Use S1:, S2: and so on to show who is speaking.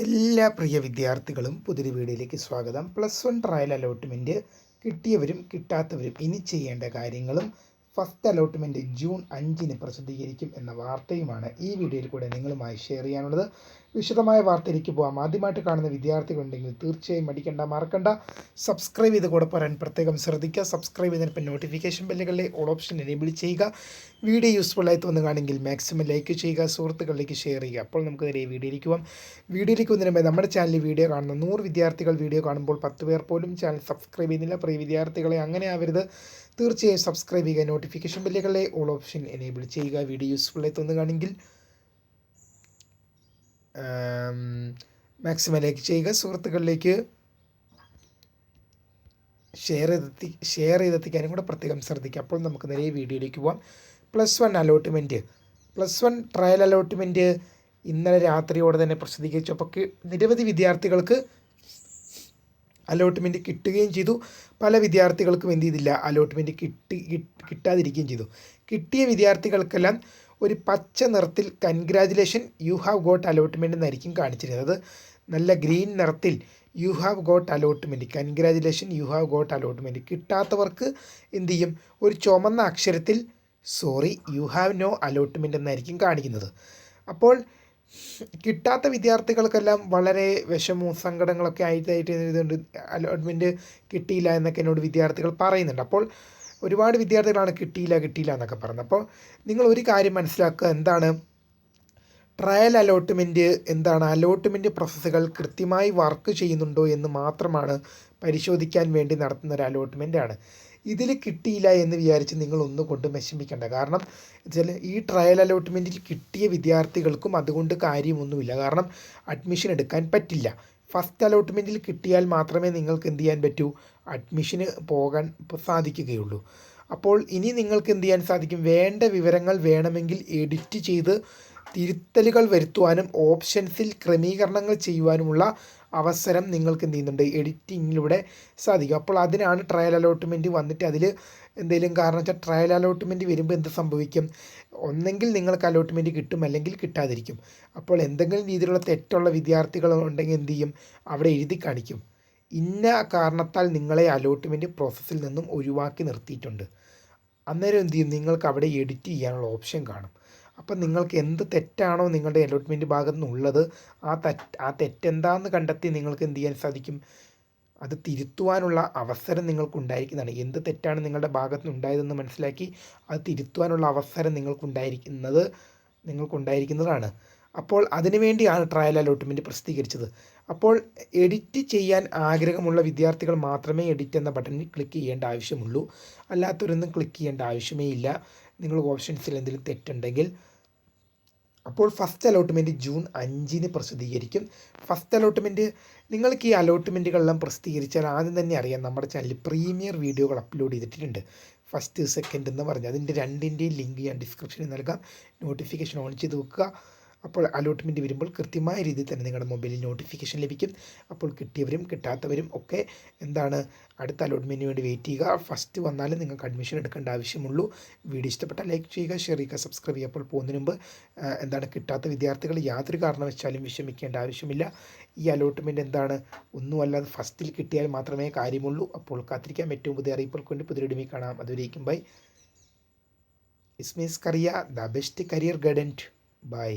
S1: എല്ലാ പ്രിയ വിദ്യാർത്ഥികളും പുതിയ വീഡിയോയിലേക്ക് സ്വാഗതം. പ്ലസ് വൺ ട്രയൽ അലോട്ട്മെന്റ് കിട്ടിയവരും കിട്ടാത്തവരും ഇനി ചെയ്യേണ്ട കാര്യങ്ങളും ഫസ്റ്റ് അലോട്ട്മെന്റ് ജൂൺ അഞ്ചിന് പ്രസിദ്ധീകരിക്കും എന്ന വാർത്തയുമാണ് ഈ വീഡിയോയിൽ കൂടെ നിങ്ങളുമായി ഷെയർ ചെയ്യാനുള്ളത്. വിശദമായ വാർത്തയിലേക്ക് പോകാം ആദ്യമായിട്ട് കാണുന്ന വിദ്യാർത്ഥികളുണ്ടെങ്കിൽ തീർച്ചയായും മടിക്കണ്ട മറക്കണ്ട. സബ്സ്ക്രൈബ് ചെയ്ത് കൂടെ പറയാൻ പ്രത്യേകം ശ്രദ്ധിക്കുക. സബ്സ്ക്രൈബ് ചെയ്തപ്പോൾ നോട്ടിഫിക്കേഷൻ ബെല്ലുകളിലെ ഓൾ ഓപ്ഷൻ എനേബിൾ ചെയ്യുക. വീഡിയോ യൂസ്ഫുൾ ആയി തോന്നുകയാണെങ്കിൽ മാക്സിമം ലൈക്ക് ചെയ്യുക. സുഹൃത്തുക്കളിലേക്ക് ഷെയർ ചെയ്യുക. അപ്പോൾ നമുക്ക് നേരെ വീഡിയോയിലേക്ക് പോകാം വീഡിയോയിലേക്ക് വന്നതിന് നമ്മുടെ ചാനലിൽ വീഡിയോ കാണുന്ന നൂറ് വിദ്യാർത്ഥികൾ വീഡിയോ കാണുമ്പോൾ പത്ത് പേർ പോലും ചാനൽ സബ്സ്ക്രൈബ് ചെയ്യുന്നില്ല. പ്രിയ വിദ്യാർത്ഥികളെ അങ്ങനെ ആവരുത്. തീർച്ചയായും സബ്സ്ക്രൈബ് ചെയ്യുക. നോട്ടിഫിക്കേഷൻ ബെല്ലുകളിലെ ഓൾ ഓപ്ഷൻ എനേബിൾ ചെയ്യുക. വീഡിയോ യൂസ്ഫുൾ ആയി തോന്നുകയാണെങ്കിൽ മാക്സിമം ലൈക്ക് ചെയ്യുക. സുഹൃത്തുക്കളിലേക്ക് ഷെയർ ചെയ്തെത്തി ഷെയർ ചെയ്തെത്തിക്കാനും കൂടെ പ്രത്യേകം ശ്രദ്ധിക്കുക. അപ്പോൾ നമുക്ക് നേരെ വീഡിയോയിലേക്ക് പോവാം. Plus one allotment plus one trial allotment ഇന്നലെ രാത്രിയോടെ തന്നെ പ്രസിദ്ധീകരിച്ചു. അപ്പോൾ നിരവധി വിദ്യാർത്ഥികൾക്ക് അലോട്ട്മെന്റ് കിട്ടുകയും ചെയ്തു. പല വിദ്യാർത്ഥികൾക്കും എന്ത് ചെയ്തില്ല അലോട്ട്മെന്റ് കിട്ടി കിട്ടാതിരിക്കുകയും ചെയ്തു. കിട്ടിയ വിദ്യാർത്ഥികൾക്കെല്ലാം ഒരു പച്ച നിറത്തിൽ congratulation you have got allotment എന്നായിരിക്കും കാണിച്ചിരുന്നത്. നല്ല ഗ്രീൻ നിറത്തിൽ you have got allotment congratulation you have got allotment കിട്ടാത്തവർക്ക് എന്ത് ചെയ്യും? ഒരു ചുമന്ന അക്ഷരത്തിൽ sorry you have no allotment എന്നായിരിക്കും കാണിക്കുന്നത്. അപ്പോൾ കിട്ടാത്ത വിദ്യാർത്ഥികൾക്കെല്ലാം വളരെ വിഷമവും സങ്കടങ്ങളൊക്കെ ആയിട്ടായിട്ട് ഇതുണ്ട് അലോട്ട്മെന്റ് കിട്ടിയില്ല എന്നൊക്കെ എന്നോട് വിദ്യാർത്ഥികൾ പറയുന്നുണ്ട്. അപ്പോൾ ഒരുപാട് വിദ്യാർത്ഥികളാണ് കിട്ടിയില്ല കിട്ടിയില്ല എന്നൊക്കെ പറയുന്നത്. അപ്പോൾ നിങ്ങൾ ഒരു കാര്യം മനസ്സിലാക്കുക എന്താണ്? ട്രയൽ അലോട്ട്മെന്റ് എന്താണ്? അലോട്ട്മെന്റ് പ്രോസസ്സുകൾ കൃത്യമായി വർക്ക് ചെയ്യുന്നുണ്ടോ എന്ന് മാത്രമാണ് പരിശോധിക്കാൻ വേണ്ടി നടത്തുന്ന ഒരു അലോട്ട്മെന്റാണ് ഇതിൽ കിട്ടിയില്ല എന്ന് വിചാരിച്ച് നിങ്ങൾ ഒന്നും കൊണ്ട് വിഷമിക്കേണ്ട. കാരണം ചില ഈ ട്രയൽ അലോട്ട്മെന്റിൽ കിട്ടിയ വിദ്യാർത്ഥികൾക്കും അതുകൊണ്ട് കാര്യമൊന്നുമില്ല. കാരണം അഡ്മിഷൻ എടുക്കാൻ പറ്റില്ല. ഫസ്റ്റ് അലോട്ട്മെന്റിൽ കിട്ടിയാൽ മാത്രമേ നിങ്ങൾക്ക് എന്ത് ചെയ്യാൻ പറ്റൂ? അഡ്മിഷന് പോകാൻ സാധിക്കുകയുള്ളൂ. അപ്പോൾ ഇനി നിങ്ങൾക്ക് എന്ത് ചെയ്യാൻ സാധിക്കും? വേണ്ട വിവരങ്ങൾ വേണമെങ്കിൽ എഡിറ്റ് ചെയ്ത് തിരുത്തലുകൾ വരുത്തുവാനും ഓപ്ഷൻസിൽ ക്രമീകരണങ്ങൾ ചെയ്യുവാനുമുള്ള അവസരം നിങ്ങൾക്ക് എന്ത് ചെയ്യുന്നുണ്ട്? എഡിറ്റിങ്ങിലൂടെ സാധിക്കും. അപ്പോൾ അതിനാണ് ട്രയൽ അലോട്ട്മെന്റ് വന്നിട്ട് അതിൽ എന്തെങ്കിലും കാരണം വെച്ചാൽ ട്രയൽ അലോട്ട്മെന്റ് വരുമ്പോൾ എന്ത് സംഭവിക്കും? ഒന്നെങ്കിൽ നിങ്ങൾക്ക് അലോട്ട്മെന്റ് കിട്ടും അല്ലെങ്കിൽ കിട്ടാതിരിക്കും. അപ്പോൾ എന്തെങ്കിലും രീതിയിലുള്ള തെറ്റുള്ള വിദ്യാർത്ഥികൾ ഉണ്ടെങ്കിൽ എന്ത് ചെയ്യും? അവിടെ എഴുതി കാണിക്കും. ഇന്ന കാരണത്താൽ നിങ്ങളെ അലോട്ട്മെന്റ് പ്രോസസ്സിൽ നിന്നും ഒഴിവാക്കി നിർത്തിയിട്ടുണ്ട്. അന്നേരം എന്ത് ചെയ്യും? നിങ്ങൾക്ക് അവിടെ എഡിറ്റ് ചെയ്യാനുള്ള ഓപ്ഷൻ കാണും. അപ്പം നിങ്ങൾക്ക് എന്ത് തെറ്റാണോ നിങ്ങളുടെ അലോട്ട്മെന്റ് ഭാഗത്തു നിന്നുള്ളത് ആ തെറ്റ് ആ തെറ്റെന്താന്ന് കണ്ടെത്തി നിങ്ങൾക്ക് എന്ത് ചെയ്യാൻ സാധിക്കും? അത് തിരുത്തുവാനുള്ള അവസരം നിങ്ങൾക്കുണ്ടായിരിക്കുന്നതാണ്. എന്ത് തെറ്റാണ് നിങ്ങളുടെ ഭാഗത്തു നിന്നുണ്ടായതെന്ന് മനസ്സിലാക്കി അത് തിരുത്തുവാനുള്ള അവസരം നിങ്ങൾക്കുണ്ടായിരിക്കുന്നത് നിങ്ങൾക്കുണ്ടായിരിക്കുന്നതാണ്. അപ്പോൾ അതിനുവേണ്ടിയാണ് ട്രയൽ അലോട്ട്മെന്റ് പ്രസിദ്ധീകരിച്ചത്. അപ്പോൾ എഡിറ്റ് ചെയ്യാൻ ആഗ്രഹമുള്ള വിദ്യാർത്ഥികൾ മാത്രമേ എഡിറ്റ് എന്ന ബട്ടണിൽ ക്ലിക്ക് ചെയ്യേണ്ട ആവശ്യമുള്ളൂ. അല്ലാത്തവരൊന്നും ക്ലിക്ക് ചെയ്യേണ്ട ആവശ്യമേ ഇല്ല. നിങ്ങൾ ഓപ്ഷൻസിൽ എന്തെങ്കിലും തെറ്റുണ്ടെങ്കിൽ അപ്പോൾ ഫസ്റ്റ് അലോട്ട്മെന്റ് ജൂൺ അഞ്ചിന് പ്രസിദ്ധീകരിക്കും. ഫസ്റ്റ് അലോട്ട്മെന്റ് നിങ്ങൾക്ക് ഈ അലോട്ട്മെന്റുകളെല്ലാം പ്രസിദ്ധീകരിച്ചാൽ ആദ്യം തന്നെ അറിയാം നമ്മുടെ ചാനലിൽ പ്രീമിയർ വീഡിയോകൾ അപ്ലോഡ് ചെയ്തിട്ടുണ്ട്. ഫസ്റ്റ് സെക്കൻഡ് എന്ന് പറഞ്ഞ് അതിന്റെ രണ്ടിന്റെയും ലിങ്ക് ഞാൻ ഡിസ്ക്രിപ്ഷനിൽ നൽകാം. നോട്ടിഫിക്കേഷൻ ഓൺ ചെയ്ത് വെക്കുക. അപ്പോൾ അലോട്ട്മെന്റ് വരുമ്പോൾ കൃത്യമായ രീതിയിൽ തന്നെ നിങ്ങളുടെ മൊബൈലിൽ നോട്ടിഫിക്കേഷൻ ലഭിക്കും. അപ്പോൾ കിട്ടിയവരും കിട്ടാത്തവരും ഒക്കെ എന്താണ് അടുത്ത അലോട്ട്മെന്റിന് വേണ്ടി വെയിറ്റ് ചെയ്യുക. ഫസ്റ്റ് വന്നാലും നിങ്ങൾക്ക് അഡ്മിഷൻ എടുക്കേണ്ട ആവശ്യമുള്ളൂ. വീഡിയോ ഇഷ്ടപ്പെട്ട ലൈക്ക് ചെയ്യുക ഷെയർ ചെയ്യുക സബ്സ്ക്രൈബ് ചെയ്യുക. അപ്പോൾ പോകുന്നതിന് മുമ്പ് എന്താണ് കിട്ടാത്ത വിദ്യാർത്ഥികൾ യാതൊരു കാരണവശാലും വിഷമിക്കേണ്ട ആവശ്യമില്ല. ഈ അലോട്ട്മെന്റ് എന്താണ് ഒന്നുമല്ലാതെ ഫസ്റ്റിൽ കിട്ടിയാൽ മാത്രമേ കാര്യമുള്ളൂ. അപ്പോൾ കാത്തിരിക്കാൻ ഏറ്റവും പുതിയ അറിയിപ്പുകൾക്ക് പുതിയ ഇടുമി കാണാം. അതുവരേക്കും ബൈ. ഇസ്മീസ് കറിയ the best career guidance bye